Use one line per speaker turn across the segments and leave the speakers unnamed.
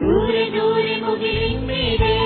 ദൂരെ ദൂരെ മുകിലിൻ മീതേ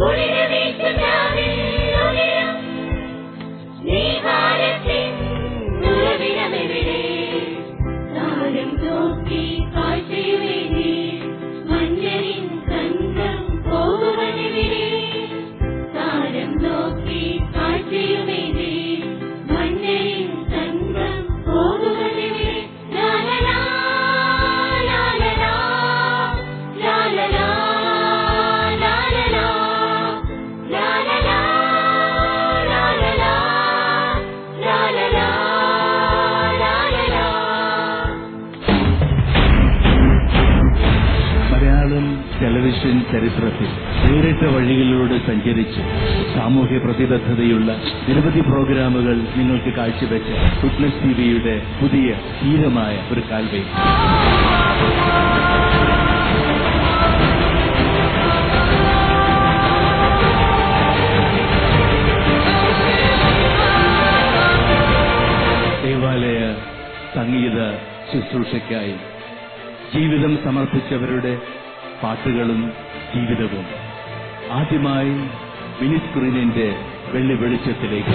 Put television ചരിത്രത്തിൽ നേരിട്ട വഴികളിലൂടെ സഞ്ചരിച്ച് സാമൂഹ്യ പ്രതിബദ്ധതയുള്ള നിരവധി പ്രോഗ്രാമുകൾ നിങ്ങൾക്ക് കാഴ്ചവെച്ച ഫിറ്റ്നസ് ടിവിയുടെ പുതിയ ധീരമായ ഒരു കാൽവേ. ദേവാലയ സംഗീത ശുശ്രൂഷയ്ക്കായി ജീവിതം സമർപ്പിച്ചവരുടെ പാട്ടുകളും ജീവിതവും. ആദ്യമായി മിനിസ്ക്രീനിന്റെ വെള്ളി വെളിച്ചത്തിലേക്ക്.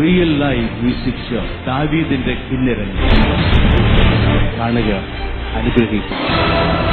റിയൽ ലൈഫ് മ്യൂസിക് ഷോ ദാവീദിന്റെ കിന്നരൻ. കാണുക അനുഗ്രഹിക്കുക.